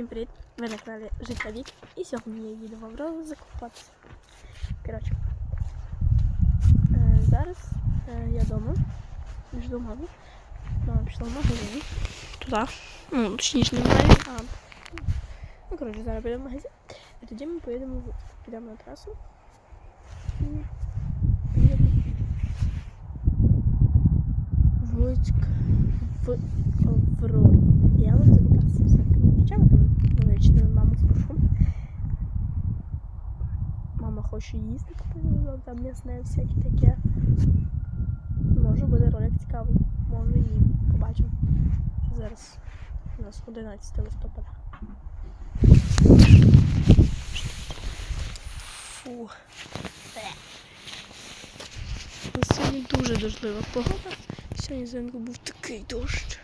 Всім привіт! Ви на каналі Життя Вік. І сьогодні я їду в Аврору закупатися. Коротше, е, зараз е, я вдома. Жду маму. Мама пішла в магазин. Туди. Ну, точніше, не магазин, а. Ну, коротше, зараз підемо в магазин. І тоді ми поїдемо підемо на трасу. Поїдемо в Аврору. Я буду Мама хоче їсти купити, там м'ясне всяке таке. Може буде ролик цікавий, може і. Побачимо. Зараз у нас 11 листопада. Фу. Сьогодні дуже дождлива погода. Сьогодні зранку був такий дощ.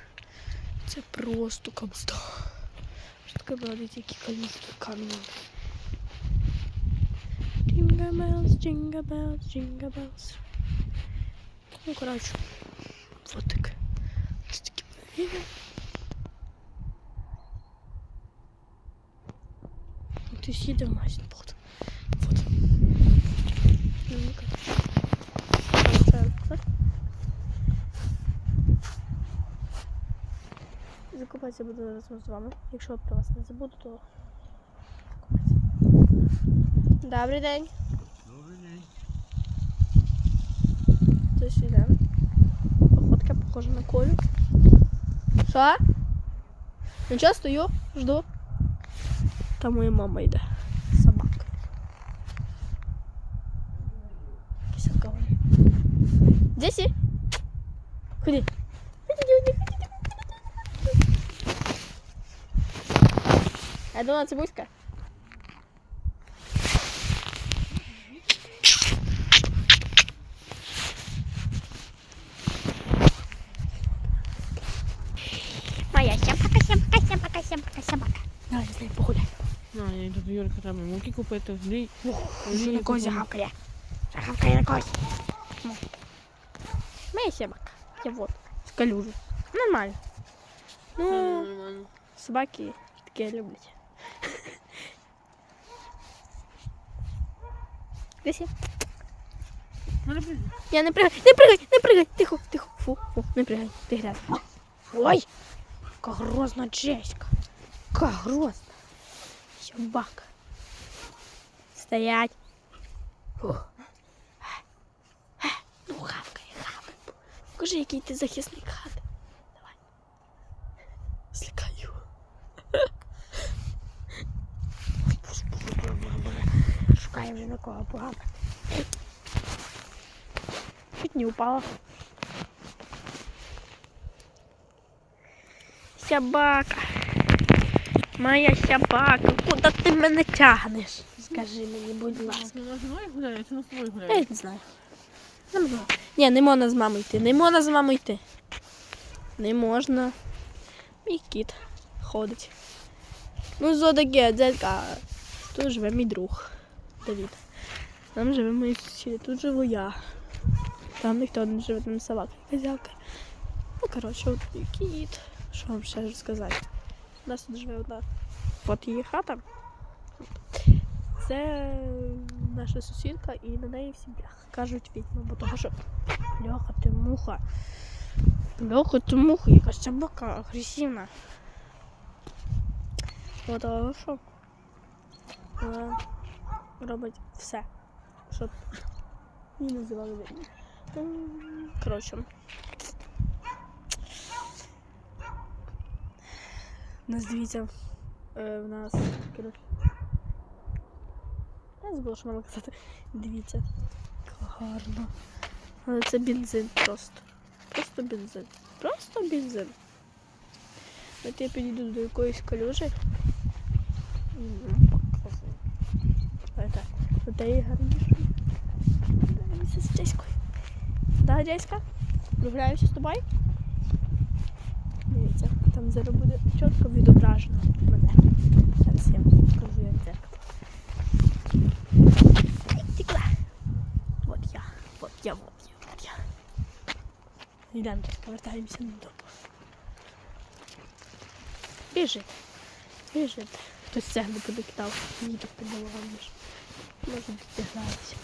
Це просто камста. Що таке було дивіться, які калюжі камінь. Jingle bells, jingle bells, jingle bells. Ну, коротше, вот так. Ось такі відео. Хтось їде в магазин, Закупатися буду разом з вами. Якщо про вас не забуду, то закупатися. Добрий день. Добрий день. Хтось йде. Походка похожа на колю. Що? Нічого, стою, жду. Там моя мама йде. Собака. Джесі? Ходи. Ходи, ходи, ходи, ходи. Я думала, це бузька. Моя собака, собака, собака, собака, собака. Давай, з нею погуляй. А, я йду до Юрика треба муки купити. Лі... Що на когось загавкає? Загавкає на когось. Моя собака. Я вот. В калюжу. Нормально. Ну, собаки таке люблять. Десь я? Я не пригай, не пригай, не пригай, тихо, тихо, фу, фу, не пригай, ти грязна. Ой, яка грозна Джеська. Яка грозна. Собака. Стоять. Фу. Ну, хавкає, хавкає. Покажи, який ти захисник хати. Вже на кого погавкати. Чуть не упала. Собака. Моя собака. Куди ти мене тягнеш? Скажи мені, будь ласка. Вона зі мною гуляє, чи Я не знаю. Не можна. Ні, не можна з мамою йти. Не можна з мамою йти. Не можна. Мій кіт ходить. Ну, зо таке, дядька. Тут живе мій друг Давід. Там живе мої сусіди, тут живу я. Там ніхто не живе, там собака, козявка. Ну, коротше, от мій кіт. Що вам ще розказати? У нас тут живе одна. От її хата. Це наша сусідка і на неї всі кажуть відьма, бо того що бляха, ти муха. Бляха, ти муха, якась собака агресивна. Бо того що вона робить все, щоб її називали відьма. М, Коротше. У нас дивіться, е, в нас коротше. Я забула, що мала казати. Дивіться, як гарно. Але це бензин просто. Просто бензин. Просто бензин. От я підійду до якоїсь калюжі. Это, гарніше. З Джеською. Да, Джеська? Прогуляємося з тобою? Дивіться, там зараз буде чітко відображено мене. Зараз я вам покажу, як дзеркало. Текла. Вот я, вот я, вот я, вот я. Йдемо, повертаємося додому. Біжи. Вижити. Хтось цегли подокидав. Мені так піддавав. Може відігратися.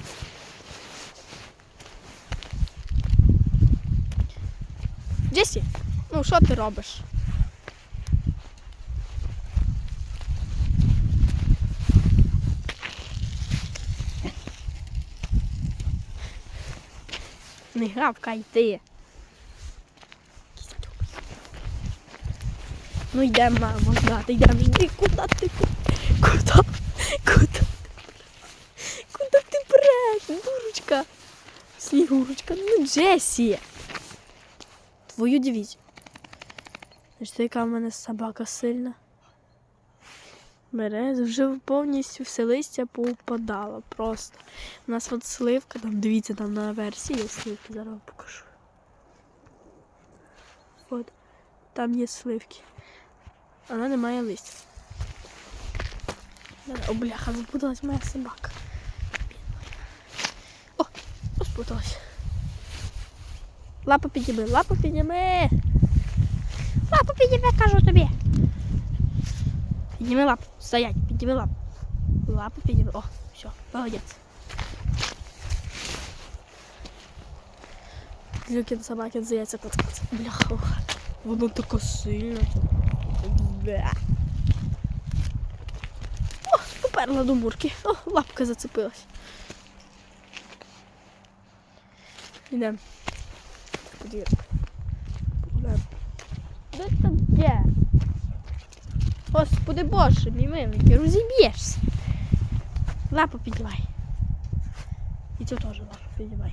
Джесі, ну що ти робиш? Не гавкай ти. Ну йдемо, мамо, грати, йдемо. Йди, куди ти? Куди? Куди ти преш, дурочка? Снігурочка, ну Джесі. Твою дивізію. Знаєш, ти, яка в мене собака сильна. Бере, вже повністю все листя поупадало просто. У нас от сливка, там, дивіться, там на версії є сливки, зараз покажу. От, там є сливки. Вона не має листя. О, бляха, запуталась моя собака. О, розпуталась. Лапу підніми, лапу підніми. Лапу підійме, кажу тобі. Підніми лапу. Стоять, підніми лапу. Лапу підніми. О, все, молодець. Люкін собакін здається коц-коц. Бляха, воно таке сильне. Бе. О, поперла до мурки. О, лапка зацепилась. Подвірка. Де там де? Господи Боже, мій миленький, розіб'єшся. Лапу піднімай. І цю теж лапу піднімай.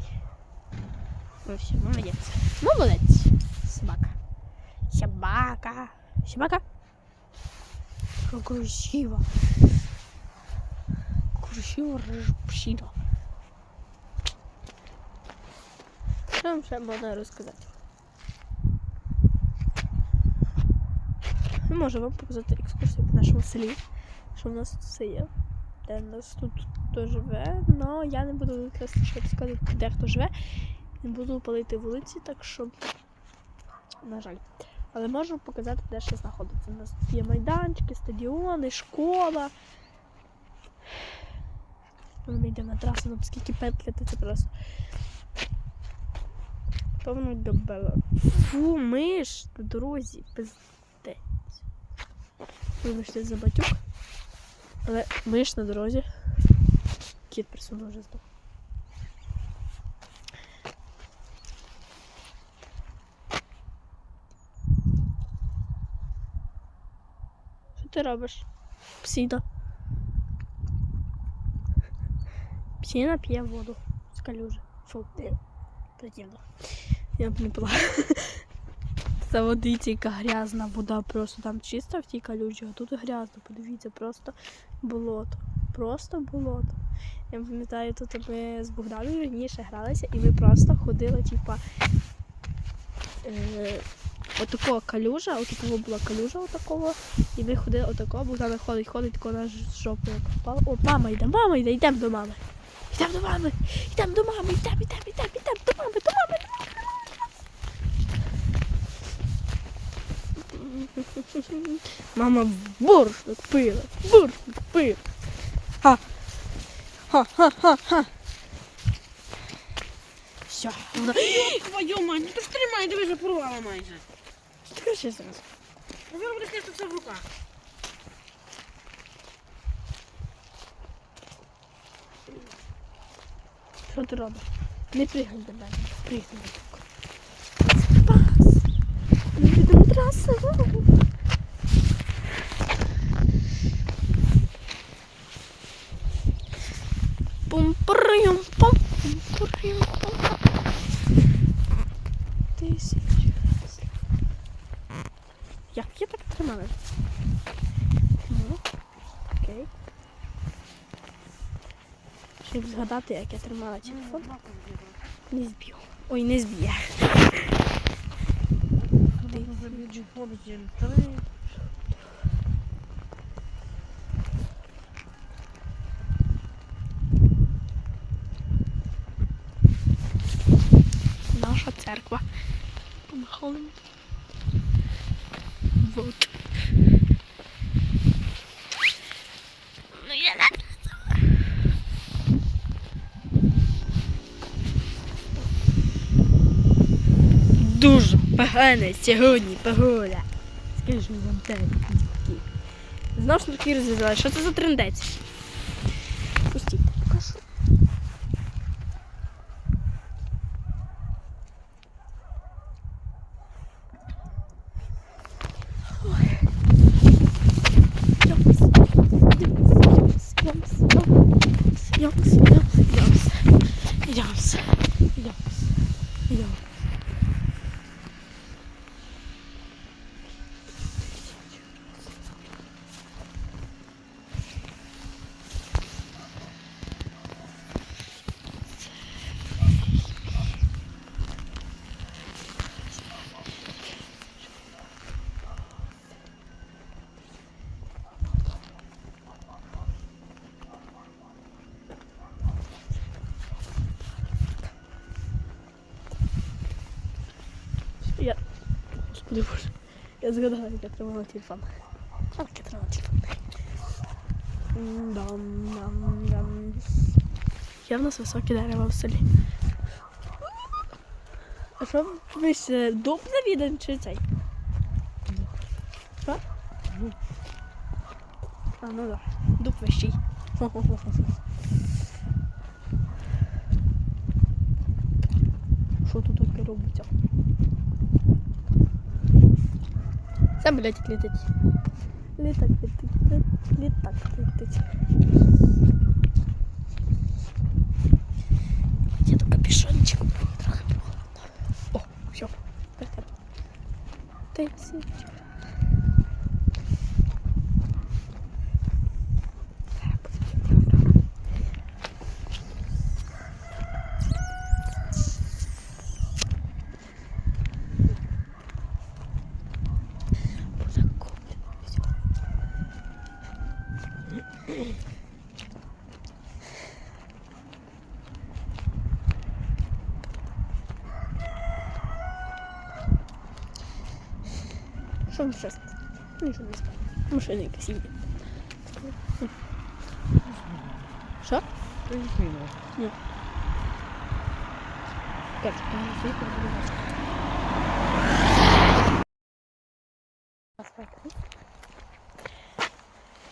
Ну все, молодець. Молодець. Собака. Собака. Собака. Красиво. Красиво рыжпщина. Що вам ще можна розказати? Ми можемо вам показати екскурсію по нашому селі, що в нас тут все є. Де нас тут хто живе, але я не буду ще розказувати, де хто живе. Не буду палити вулиці, так що, на жаль. Але можу показати, де що знаходиться. У нас тут є майданчики, стадіони, школа. Ми йдемо на трасу, там скільки петляти, це просто. Повно габела. Фу, миш на дорозі, пиздець. Вибачте за батюк. Але миш на дорозі. Кіт присунув вже здох. Що ти робиш? Псіна. Псіна п'є воду з калюжі. Фу, ти. Противно. Я б не пила. Це водиця, яка грязна вода, просто там чиста в тій калюжі, а тут грязно. Подивіться, просто болото. Просто болото. Я пам'ятаю, тут ми з Богданом раніше гралися, і ми просто ходили, типа. Е, отакого калюжа, отакого була калюжа отакого, і ми ходили отакого, Богдан ходить, ходить, тако на жопу як впала. О, мама йде, мама йде, йдемо до мами. Йдемо до мами, йдемо до мами, йдемо, йдемо, йдемо, йдемо до мами, до мами. Мама борщ пила, борщ пила. Ха. Ха, ха, ха, ха. Все. Твою мать, ну ти ж тримай, диви, вже порвала майже. Ти кажи зараз. Ну ви будеш нести все в руках. Що ти робиш? Не пригай до мене, пригай. Ми йдемо трасу. пум прим пум пум Тисячу раз. Як я так тримала? Ну, окей. Щоб згадати, як я тримала телефон. Не зб'ю. Ой, не зб'є. Ти забіжу хлопці. Три. Наша церква. Помахали. Вот. Погана сьогодні погода. Скажу вам так. Знов шнурки розв'язала. Що це за трендець? Я... Господи боже. Я згадала, як я тримала телефон. А як я тримала телефон. Дам-дам-дам. Є в нас високі дерева в селі. А що ви ще дуб відом чи цей? Що? А, ну да. Дуб вищий. Що тут таке робиться? Там, блядь, летить. летать. летить. Літак летить. Нічого не стало. Машина якась їде. Що? Так, світло буде.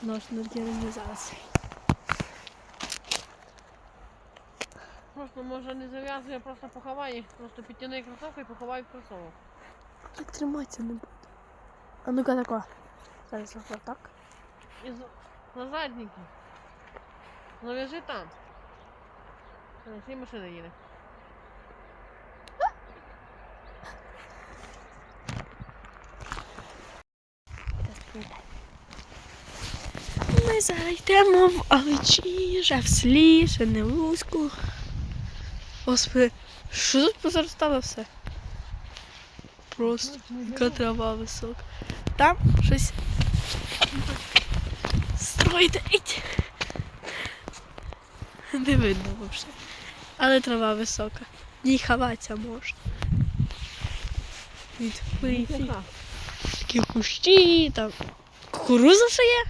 Нож не розв'язалася. Просто може не зав'язує, просто поховай їх, просто підтяни кросовку і поховай кросовок. Так триматися не буде. А ну-ка тако. Зараз вот так. Із... На задники. Ну вяжи там. Е, на цій машина їде. Ми зайдемо в Аличі, Слі, Шеневузьку. Господи, що тут позаростало все? Просто яка трава висока. Там щось строїть. Іть. Не видно взагалі. Але трава висока. Їй ховатися можна. Від вихід. Такі кущі, там кукуруза ще є.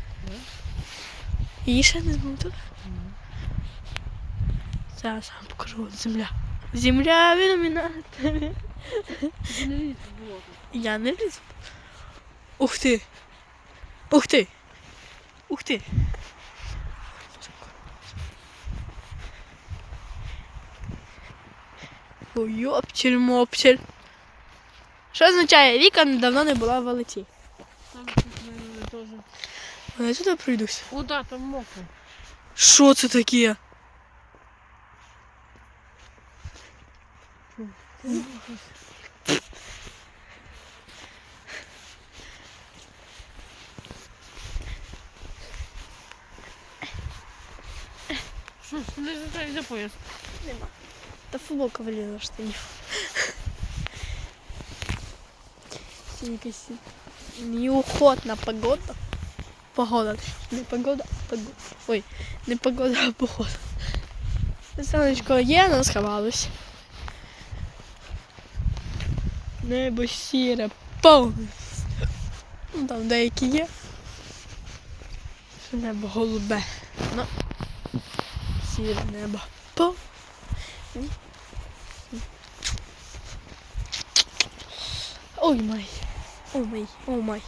Її ще не змотили. Зараз вам покажу земля. Земля в ілюмінаторі. Ти не лізь в болото. Я не лізу. Ух ти. Ух ти. Ух ти. Ой, йопчель мопчель. Що означає? Віка давно не була в валиці. Там щось мене теж. Я туди пройдусь. О, да, там мокро. Що це таке? Що, не зачай за пояс. Та футболка вилізла в штанів. Якась неохотна погода. Погода. Не погода, а погода. Ой, не погода, а погода. Сонечко є, але сховалось. Небо сіре, повне. Ну там деякі є. Що небо голубе. Ну, сіре небо. Повне. Ой май. О май. О май.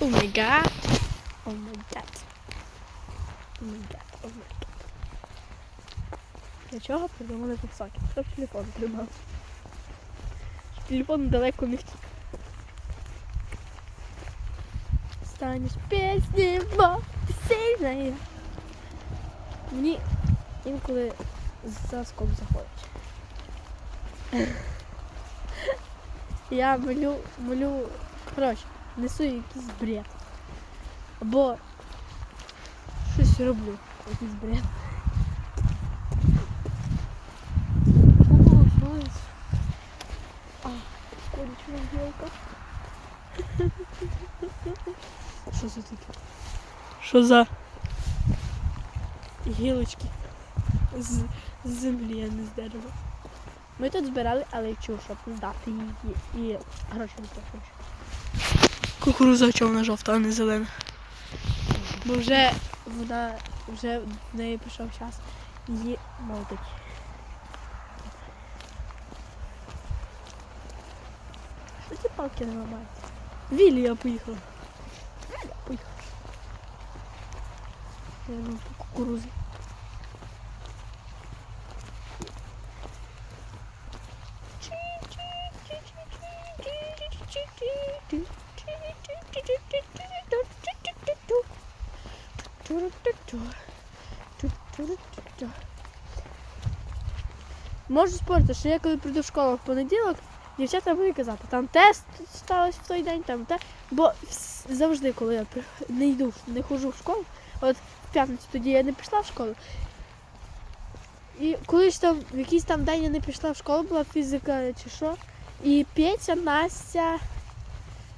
О май гад. О май гад. О май гад. О май гад. Для чого придумали кусаки? Щоб телефон тримав. Телефон далеко не втік. Станеш пісні, бо ти сильна. Мені інколи за заскок заходить. Я малю, малю, коротше, несу якийсь бред. Або щось роблю, якийсь бред. О, щось. А, кончена гілка. Що це таке? Що за гілочки з, з землі, а не з дерева? Ми тут збирали, але чув, щоб здати її і гроші не трохи. Кукуруза човна жовта, а не зелена. Бо вже вона вже в неї пішов час її молотить. Що ці палки не ламаються? Вілі я поїхала. Вілля поїхала. Кукурузі. Можу спорити, що я коли прийду в школу в понеділок, дівчата будуть казати, там тест сталося в той день, там те. Бо завжди, коли я не йду, не ходжу в школу, от п'ятницю тоді я не пішла в школу. І колись там в якийсь там день я не пішла в школу, була фізика чи що. І Петя, Настя,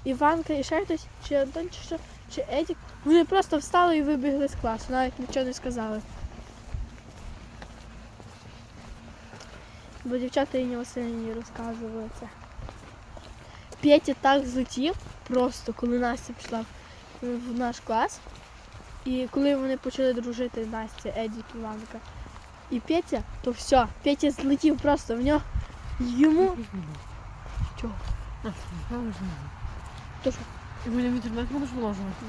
Іванка і ще хтось, чи Антон, чи що, чи Едік. Вони просто встали і вибігли з класу, навіть нічого не сказали. Бо дівчата Іні Васильівні розказували це. Петя так злетів, просто коли Настя пішла в наш клас. І коли вони почали дружити Настя, Едік, Іванка і Петя, то все, Петя злетів просто в нього. Йому. Що? То що? Будемо в інтернет будеш виложувати?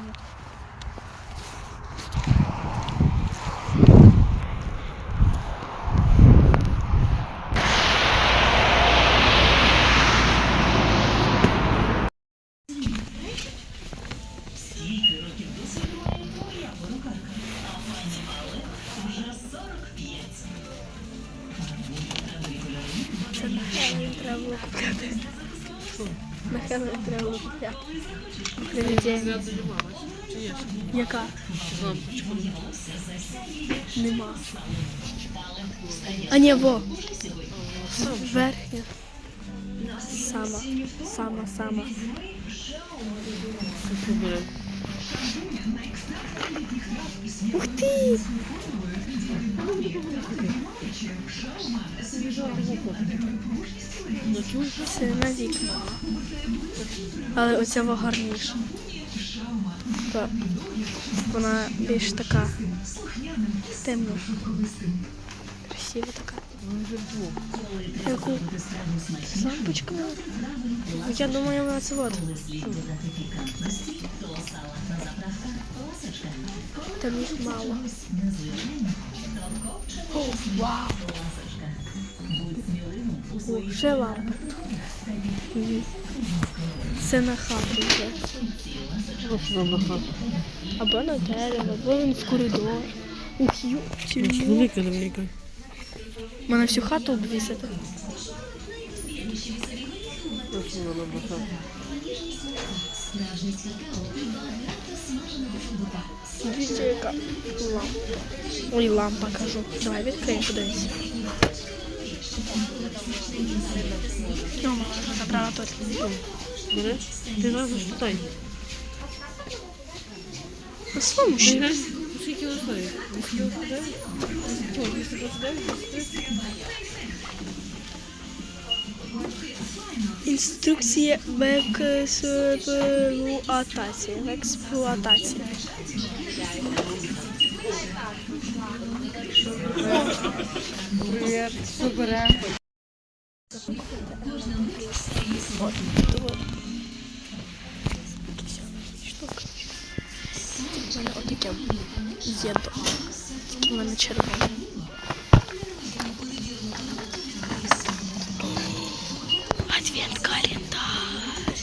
Нема. А ні, во. Верхня. Сама. Сама, сама. Ух чуєш? Це на вікна. Але оця гарніша. Вона більш така темна. Красива така. Яку? З? Я думаю, вона це вот. Там їх мало. О, вау! О, ще лампа. Це на хату хату. Або на дерево, або він в коридор. Ух, ю, Ось велика доміка. Мене всю хату обвісити. Ось вона на хату. Дивіться, яка лампа. Ой, лампа кажу. Давай відкриємо, подивись. О, мама вже забрала тут. Береш? Ти зразу спитай. На своєму Ти ще. Скільки кілометрів? 229? Інструкція в експлуатації. В эксплуатации. Привет, супер. Вот, вот. Что? мене отаке єдо. Тільки в мене червоне. Адвент календар.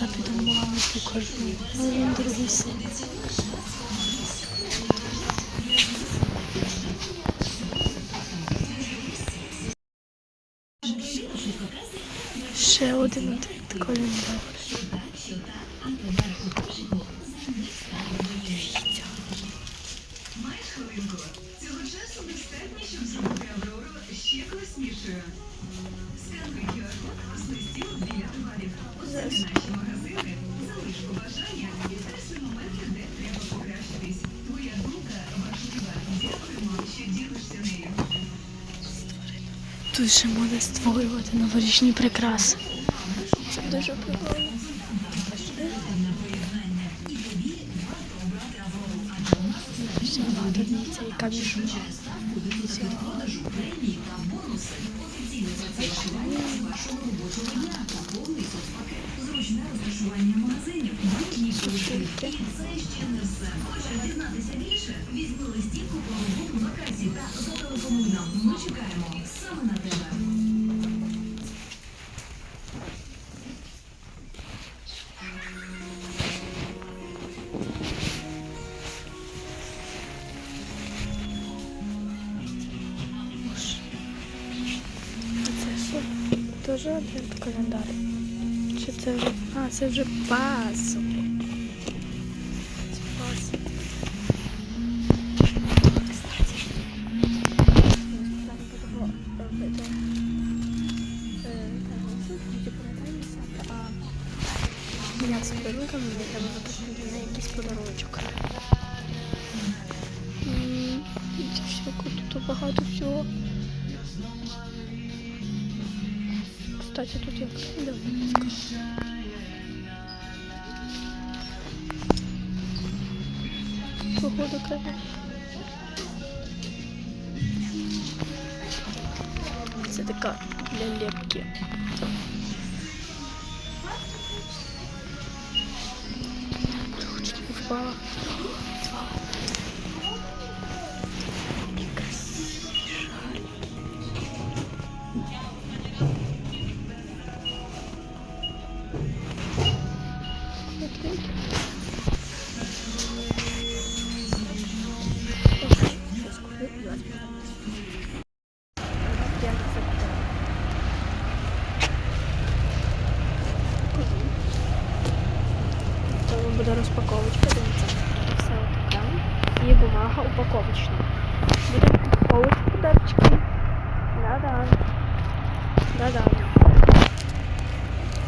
А піду мамі покажу. А він другий син. Ще один адвент календар. Тут ще можна створювати новорічні прикраси. Це дуже прикольно. Все, дивіться, яка мішуня. Сушилки. А це що? Теж адвент календар. Чи це вже. А, це вже пасок. Як з подарунками мені треба для неї якийсь подаруночок. Це всього тут багато всього. Кстати, тут як давненько. Погода каже. Це така для лепки. Буде розпаковочка, дивіться. Все отака. І бумага упаковочна. Буде упаковочка подарочки. Да-да. Да-да.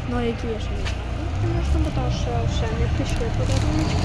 Ну, які ще не знаю. Звісно, бо то, що ще не прийшли подарунки.